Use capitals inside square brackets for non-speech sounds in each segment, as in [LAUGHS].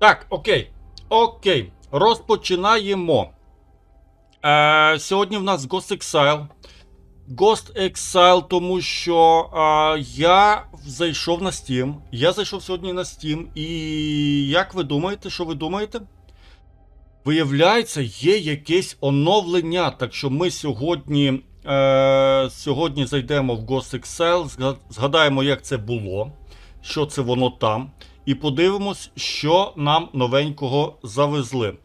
Так, окей. Окей. Розпочинаємо. Е, сьогодні в нас Ghost Exile. Ghost Exile, тому що е, я зайшов на Steam. Я зайшов сьогодні на Steam. І як ви думаєте, що ви думаєте? Виявляється, є якесь оновлення. Так що ми сьогодні, е, сьогодні зайдемо в Ghost Excel, згадаємо, як це було, що це воно там, і подивимось, що нам новенького завезли.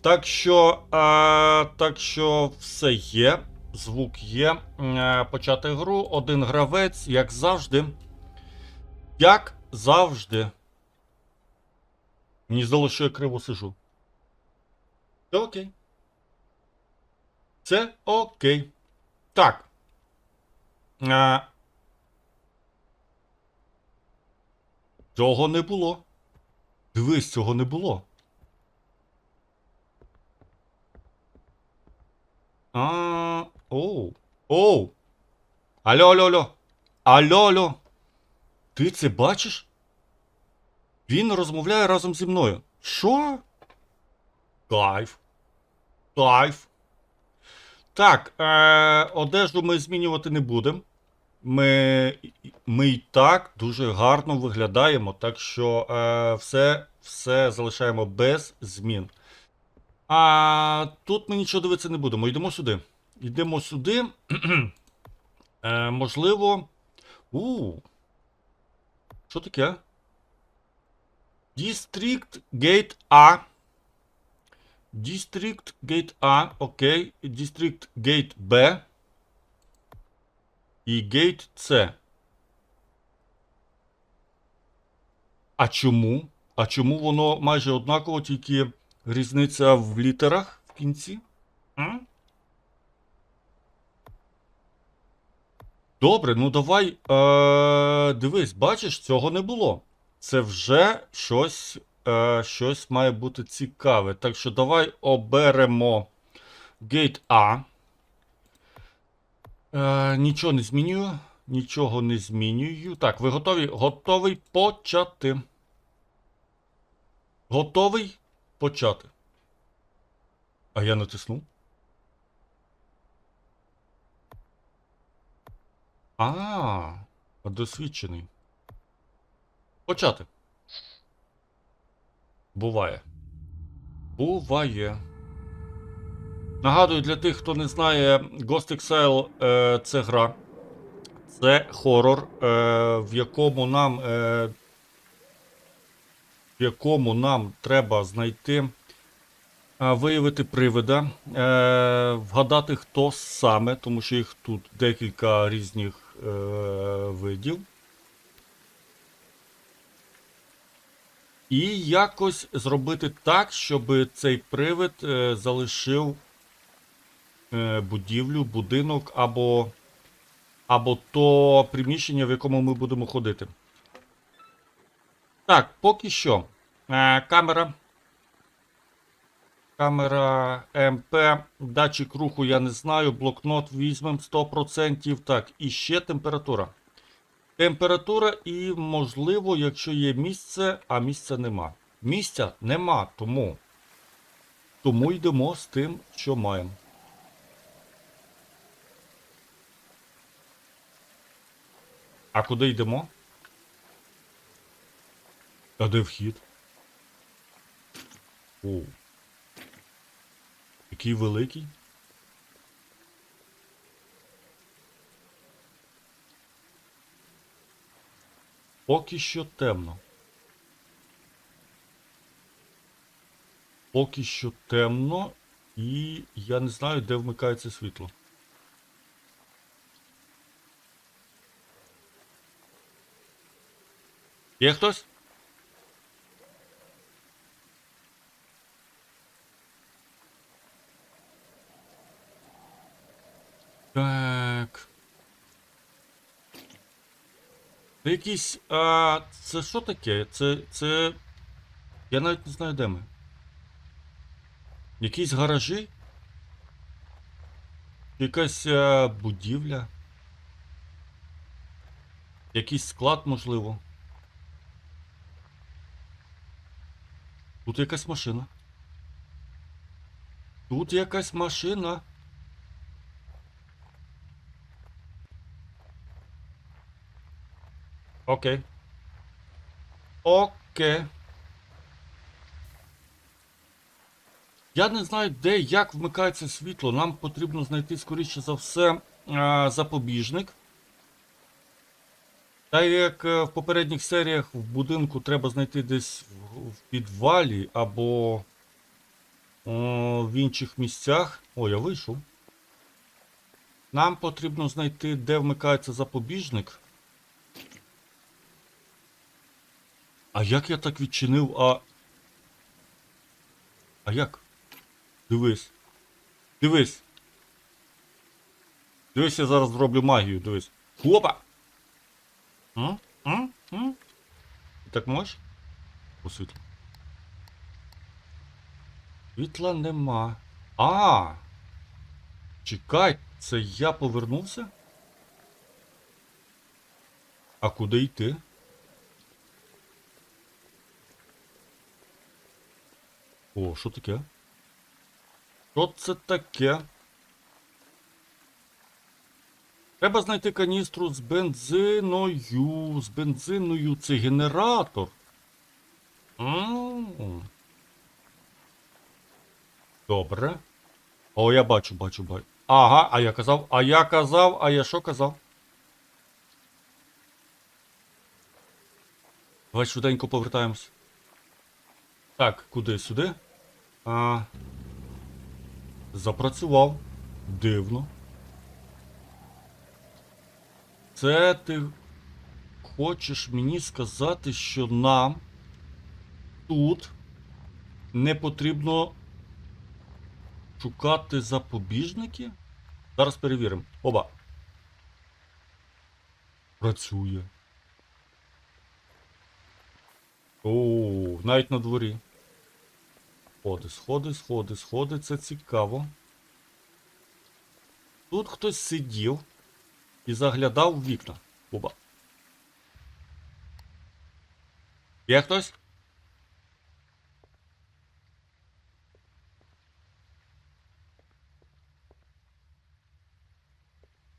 Так що, е, так що все є, звук є. Е, почати гру. Один гравець, як завжди. Як завжди. Мені здалося, що я криво сижу. Це окей. Це окей. Так. Цього не було. Дивись, цього не було. А, оу. Оу. Алло, алло, алло. Алло, алло. Ти це бачиш? Він розмовляє разом зі мною. Що? Кайф. Кайф. Так, е, одежу ми змінювати не будемо. Ми, ми і так дуже гарно виглядаємо, так що е, все, все залишаємо без змін. А тут ми нічого дивитися не будемо. Йдемо сюди. Йдемо сюди. [CLEARS THROAT] е, можливо. У. Що таке? District Gate A. District Gate A, окей. District Gate B. І Gate C. А чому? А чому воно майже однаково, тільки різниця в літерах в кінці? М? Добре, ну давай. Е, дивись, бачиш, цього не було. Це вже щось, е, щось має бути цікаве. Так що давай оберемо Gate A. Е, нічого не змінюю. Нічого не змінюю. Так, ви готові? Готовий почати. Готовий почати. А я натиснув. А, досвідчений. Почати. Буває. Буває. Нагадую, для тих, хто не знає, Ghost Exile е, це гра. Це хорор, е, в якому нам. Е, в якому нам треба знайти, е, виявити привида, е, вгадати, хто саме, тому що їх тут декілька різних е, видів. І якось зробити так, щоб цей привид залишив будівлю, будинок або, або то приміщення, в якому ми будемо ходити. Так, поки що. Е, камера. Камера МП. Датчик руху я не знаю. Блокнот візьмемо 100%. Так, і ще температура. Температура і, можливо, якщо є місце, а місця нема. Місця нема, тому. Тому йдемо з тим, що маємо. А куди йдемо? А де вхід? О. Який великий. Поки що темно. Поки що темно, і я не знаю, де вмикається світло. Є хтось? Так. Це якісь. А, це що таке? Це. Це. Я навіть не знаю, де ми. Якісь гаражі? Якась а, будівля? Якийсь склад, можливо. Тут якась машина. Тут якась машина. Окей. Окей. Я не знаю, де, як вмикається світло. Нам потрібно знайти, скоріше за все, запобіжник. Та як е, в попередніх серіях в будинку треба знайти десь в, підвалі або в інших місцях. О, я вийшов. Нам потрібно знайти, де вмикається запобіжник. А як я так відчинив, а. А як? Дивись. Дивись. Дивись, я зараз зроблю магію, дивись. Хопа! М? М? М? Так можеш? По світлу. Світла нема. А! Чекай, це я повернувся? А куди йти? О, що таке? Що це таке? Треба знайти каністру з бензиною. З бензиною це генератор. Добре. О, я бачу, бачу, бачу. Ага, а я казав, а я казав, а я що казав? Давай швиденько повертаємось. Так, куди? Сюди? А. Запрацював. Дивно. Це ти хочеш мені сказати, що нам тут не потрібно шукати запобіжники? Зараз перевіримо. Оба. Працює. О, навіть на дворі. Сходи, сходи, сходи, сходи, це цікаво. Тут хтось сидів і заглядав в вікна. Оба. Є хтось?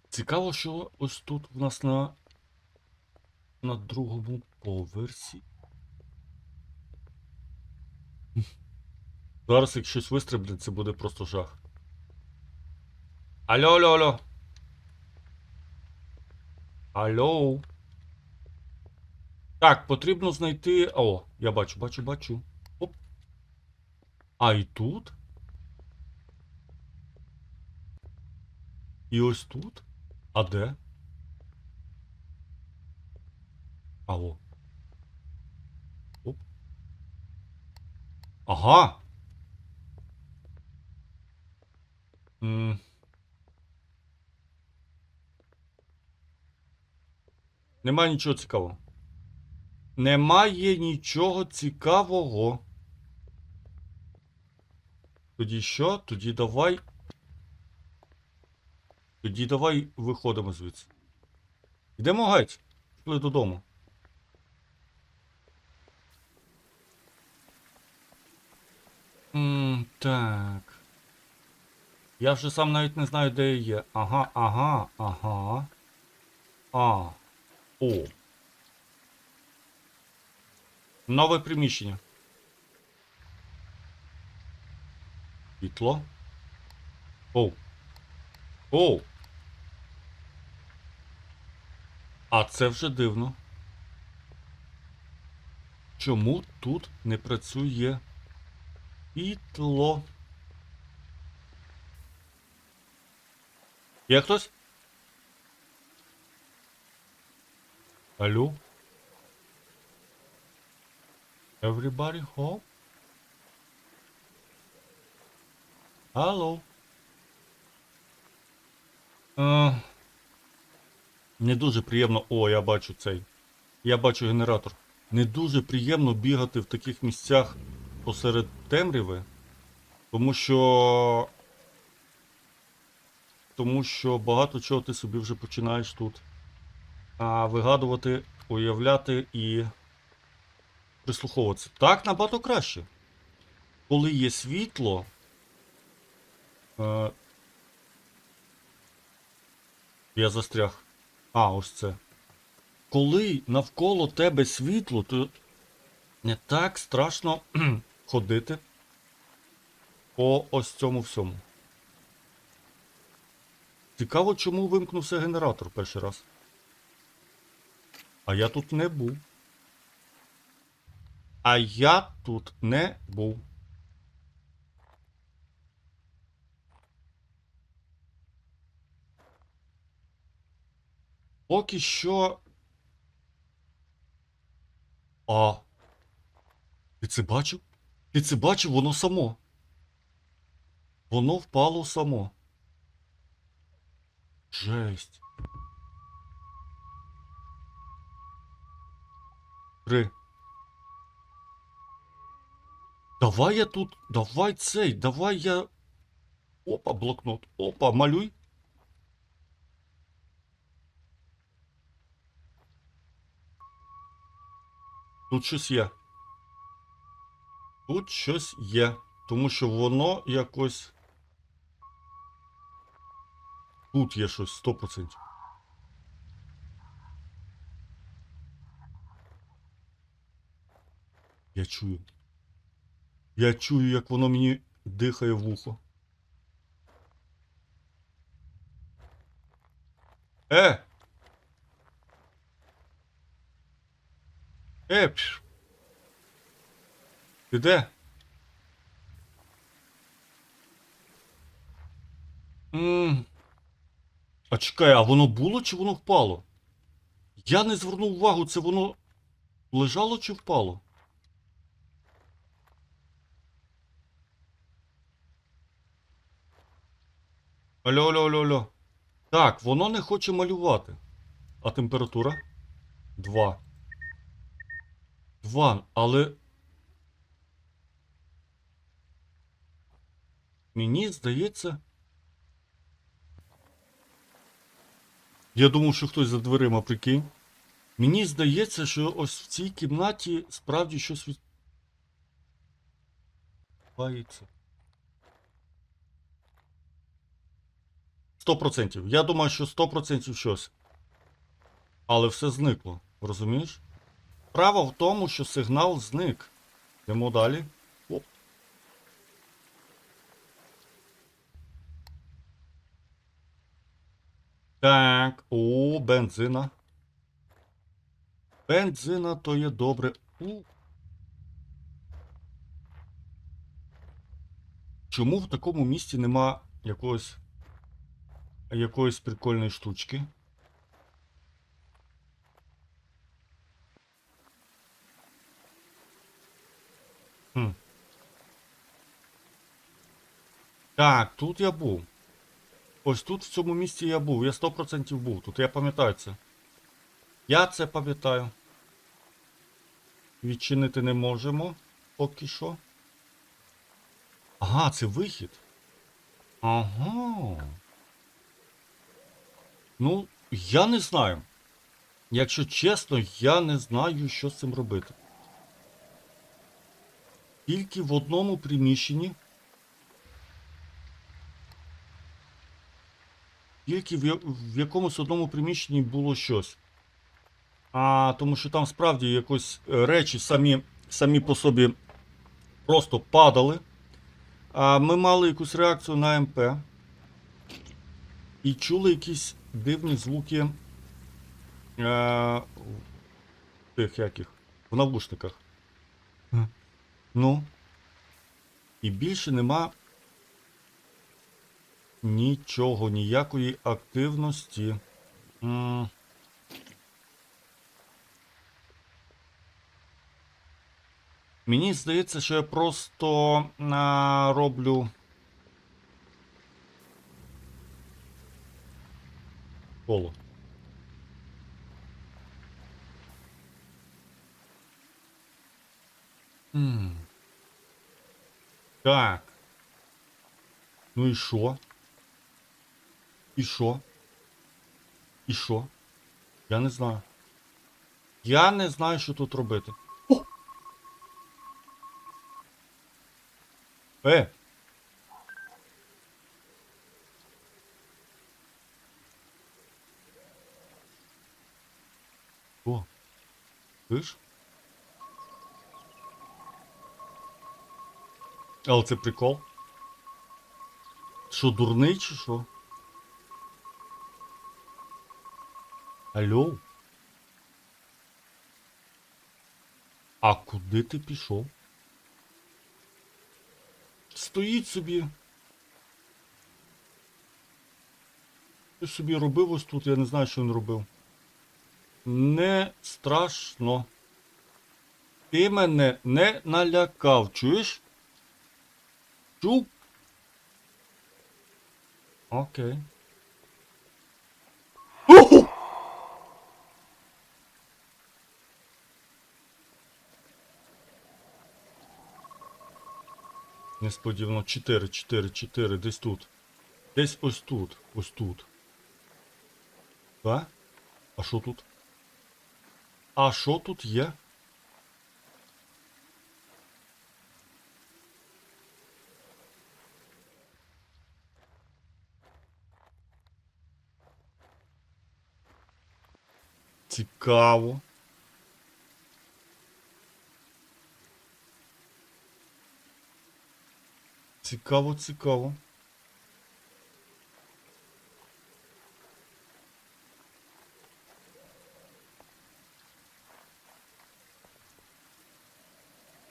Цікаво, що ось тут в нас на, на другому поверсі. Зараз, як щось вистрибне, це буде просто жах. Алло, алло, алло. Алло. Так, потрібно знайти. О, я бачу, бачу, бачу. Оп. А і тут. І ось тут. А де? Алло. Оп. Ага. М. Немає нічого цікавого. Немає нічого цікавого. Тоді що? Тоді давай. Тоді давай виходимо звідси. Йдемо геть. Пішли додому. М, так. Я вже сам навіть не знаю, де я є. Ага, ага, ага. А. О. Нове приміщення. Світло. Оу. Оу. А це вже дивно. Чому тут не працює світло? Є хтось? Алло? Everybody home? Алло? Е, не дуже приємно. О, я бачу цей. Я бачу генератор. Не дуже приємно бігати в таких місцях посеред темряви. Тому що. Тому що багато чого ти собі вже починаєш тут а, вигадувати, уявляти і прислуховуватися. Так набагато краще. коли є світло. Е, я застряг. А, ось це. Коли навколо тебе світло, то не так страшно [CLEARS THROAT] ходити по ось цьому всьому. Цікаво, чому вимкнувся генератор перший раз. А я тут не був. А я тут не був. Поки що. А. Ти це бачив? Ти це бачив, воно само. Воно впало само. Жесть. Три. Давай я тут. Давай цей. Давай я. Опа, блокнот. Опа, малюй. Тут щось є. Тут щось є. Тому що воно якось. Тут є щось 100%. Я чую. Я чую, як воно мені дихає в вухо. Е! Е! пш. Де? М. А чекай, а воно було чи воно впало? Я не звернув увагу, це воно лежало чи впало? Алло, алло, алло, алло. Так, воно не хоче малювати. А температура? Два. Два, але. Мені здається. Я думав, що хтось за дверима прикинь. Мені здається, що ось в цій кімнаті справді щось відбувається. Сто процентів. Я думаю, що сто процентів щось. Але все зникло. Розумієш? Справа в тому, що сигнал зник. Йдемо далі. Оп. Так, о, бензина. Бензина то є добре. У. Чому в такому місці нема якогось якоїсь прикольної штучки? Хм. Так, тут я був. Ось тут в цьому місці я був. Я 100% був тут. Я пам'ятаю це. Я це пам'ятаю. Відчинити не можемо поки що. Ага, це вихід. Ага. Ну, я не знаю. Якщо чесно, я не знаю, що з цим робити. Тільки в одному приміщенні. Тільки в, якомусь одному приміщенні було щось. А тому що там справді якось е, речі самі, самі по собі просто падали. А ми мали якусь реакцію на МП. І чули якісь дивні звуки. Е, тих яких. В навушниках. Е, Ну. І більше нема нічого, ніякої активності. М. Мені здається, що я просто а, роблю. Коло. М. Так. Ну і що? І що? І що? Я не знаю. Я не знаю, що тут робити. О! Е. Слышь? Але це прикол. Що, дурний чи що? Алло? А куди ти пішов? Стоїть собі. Ти собі робив ось тут, я не знаю, що він робив. Не страшно. Ти мене не налякав, чуєш? Чув? Окей. Уху! Несподівано 4, 4, 4, десь тут. Десь ось тут, ось тут. Так? А що тут? А що тут є? Цікаво. Цікаво, цікаво.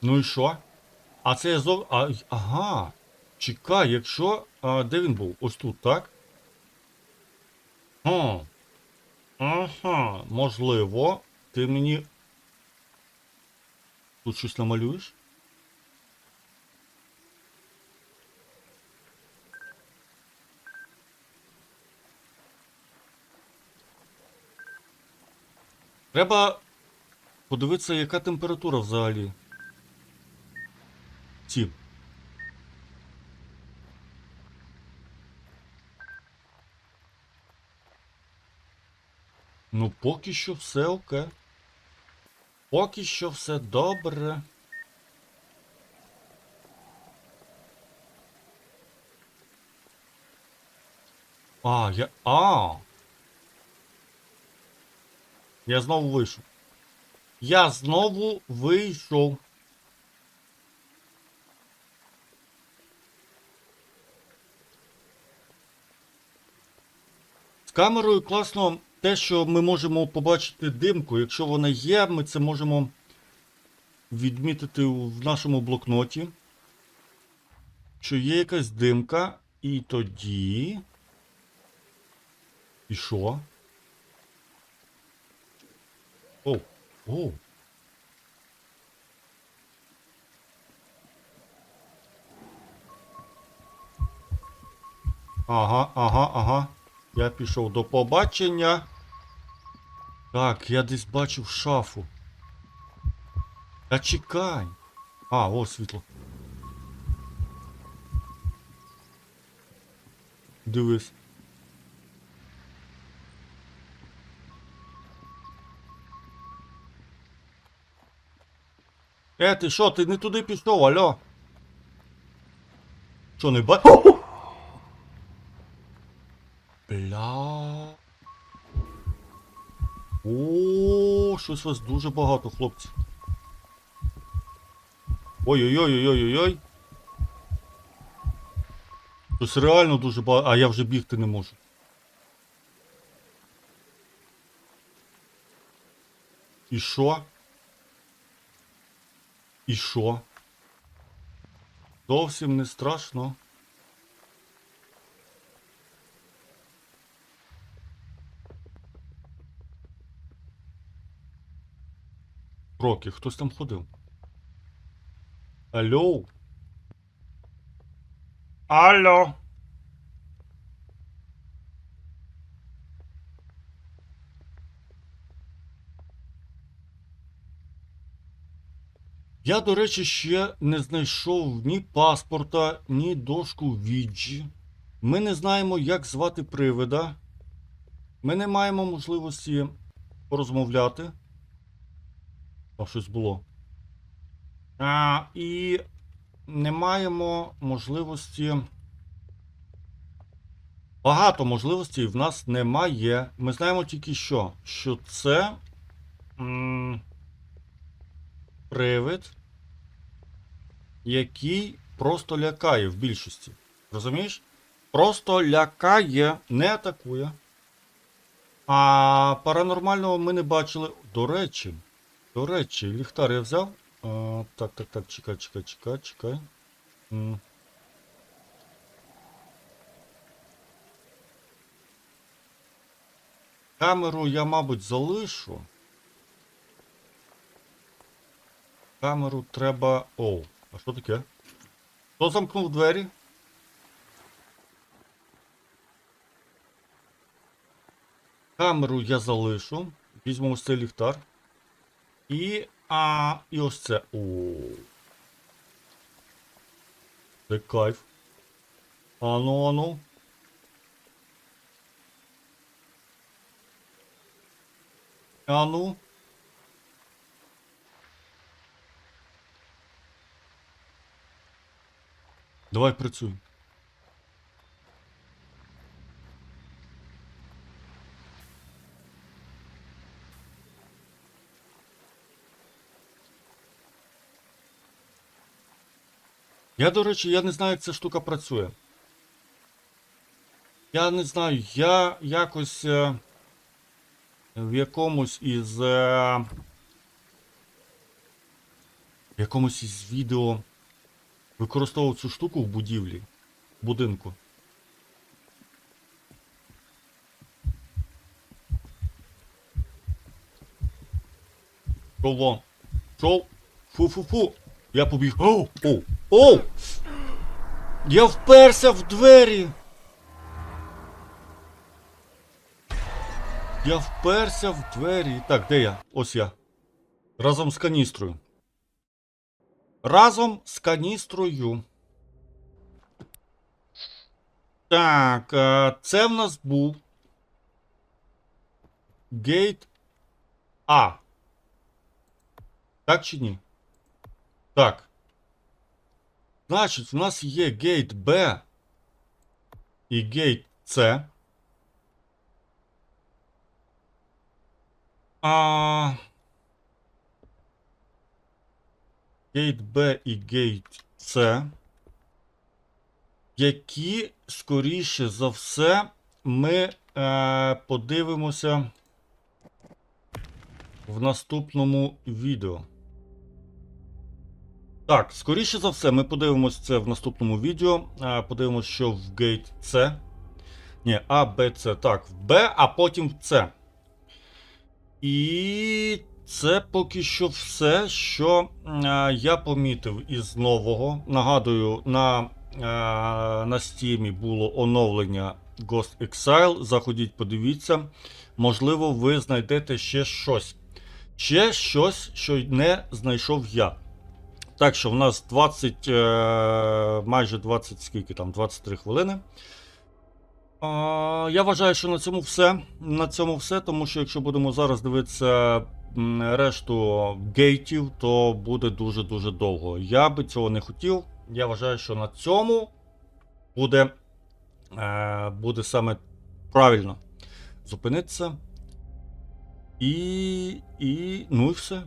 Ну і що? А це я зов... А, ага. Чекай, якщо. А, де він був? Ось тут, так? Хм. Ага, можливо, ти мені. Тут щось намалюєш? Треба подивитися, яка температура взагалі. Ці. Ну, поки що все окей. Поки що все добре. А, я. А. Я знову вийшов. Я знову вийшов. Камерою класно те, що ми можемо побачити димку. Якщо вона є, ми це можемо відмітити в нашому блокноті. Що є якась димка, і тоді. І що? О, о. Ага, ага, ага. Я пішов до побачення. Так, я десь бачив шафу. Та чекай. А, о, світло. Дивись. Е, ти що, ти не туди пішов, алло? Що, не ба... [LAUGHS] Бля. О, щось вас дуже багато, хлопці. Ой-ой-ой-ой-ой-ой. Щось реально дуже багато. А я вже бігти не можу. І що? І що? Зовсім не страшно. Кроки, хтось там ходив. Алло? Алло? Я, до речі, ще не знайшов ні паспорта, ні дошку віджі. Ми не знаємо, як звати привида. Ми не маємо можливості порозмовляти. Там щось було. А, і не маємо можливості. Багато можливостей в нас немає. Ми знаємо тільки що, що це м, привид, який просто лякає в більшості. Розумієш? Просто лякає, не атакує. А паранормального ми не бачили. До речі, до речі, ліхтар я взяв. А, так, так, так, чекай, чекай, чекай, чекай. Камеру я, мабуть, залишу. Камеру треба. О, а що таке? Хто замкнув двері? Камеру я залишу. Візьму ось цей ліхтар. І. А, і ось це. О. Це кайф. Ану, ану. Ану. Давай працюй. Я, до речі, я не знаю, як ця штука працює. Я не знаю, я якось е, в якомусь із. Е, в якомусь із відео використовував цю штуку в будівлі, в будинку. Шов, шов, фу-фу-фу. Я побіг. Оу, оу! Я вперся в двері. Я вперся в двері. Так, де я? Ось я. Разом з каністрою. Разом з каністрою. Так, е, це в нас був гейт А. Так чи ні? Так. Значить, в нас є гейт Б і гейт С. А... Гейт Б і гейт С. Які, скоріше за все, ми е, подивимося в наступному відео. Так, скоріше за все, ми подивимося це в наступному відео. Подивимося, що в гейт С. Ні, А, Б, С. Так, в Б, а потім в С. І це поки що все, що я помітив із нового. Нагадую, на, на Steam було оновлення Ghost Exile. Заходіть, подивіться. Можливо, ви знайдете ще щось. Ще щось, що не знайшов я. Так що в нас 20, е, майже 20, скільки там, 23 хвилини. Я вважаю, що на цьому все. На цьому все, тому що якщо будемо зараз дивитися решту гейтів, то буде дуже-дуже довго. Я би цього не хотів. Я вважаю, що на цьому буде, е, буде саме правильно зупинитися. І. і. Ну і все.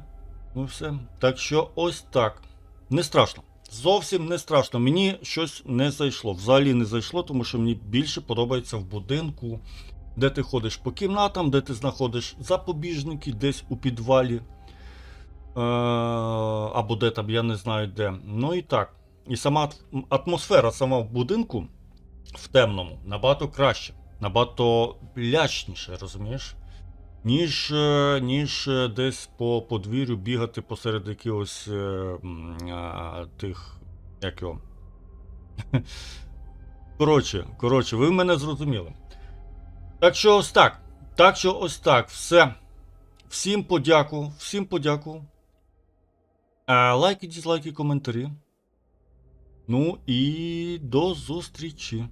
Ну і все. Так що ось так. Не страшно. Зовсім не страшно. Мені щось не зайшло. Взагалі не зайшло, тому що мені більше подобається в будинку, де ти ходиш по кімнатам, де ти знаходиш запобіжники десь у підвалі. Е- або де там, я не знаю де. Ну і так. І сама атмосфера сама в будинку в темному набагато краще, набагато лячніше, розумієш? Ніж, е, ніж е, десь по подвір'ю бігати посеред якихось е, тих. Як його? [LAUGHS] Коротше, коротше, ви мене зрозуміли. Так що ось так. Так що ось так. Все. Всім подяку. Всім подяку. Лайки, дізлайки, коментарі. Ну і до зустрічі.